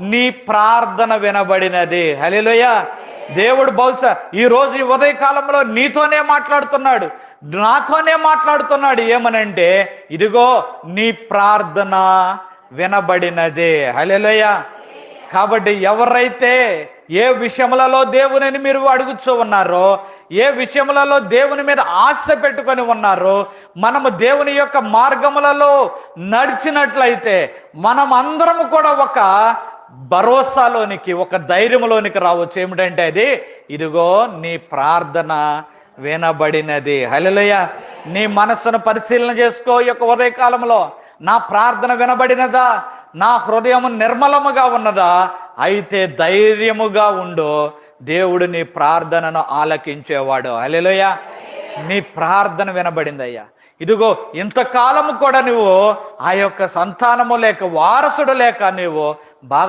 నీ ప్రార్థన వినబడినది. హలిలోయ దేవుడు బహుశా ఈ రోజు ఈ ఉదయకాలంలో నీతోనే మాట్లాడుతున్నాడు. నాతోనే మాట్లాడుతున్నాడు. ఏమనంటే ఇదిగో నీ ప్రార్థన వినబడినదే. హలిలోయ కాబట్టి ఎవరైతే ఏ విషయములలో దేవునిని మీరు అడుగుచూ ఉన్నారో ఏ విషయములలో దేవుని మీద ఆశ పెట్టుకొని ఉన్నారో మనము దేవుని యొక్క మార్గములలో నడిచినట్లయితే మనం అందరం కూడా ఒక భరోసాలోనికి ఒక ధైర్యంలోనికి రావచ్చు. ఏమిటంటే అది ఇదిగో నీ ప్రార్థన వినబడినది. హలలయ నీ మనస్సును పరిశీలన చేసుకో యొక్క ఉదయకాలంలో. నా ప్రార్థన వినబడినదా? నా హృదయం నిర్మలముగా ఉన్నదా? అయితే ధైర్యముగా ఉండు. దేవుడు నీ ప్రార్థనను ఆలకించేవాడు. అలెలోయ నీ ప్రార్థన వినబడిందయ్యా. ఇదిగో ఇంతకాలము కూడా నువ్వు ఆ యొక్క సంతానము లేక వారసుడు లేక నువ్వు బాగా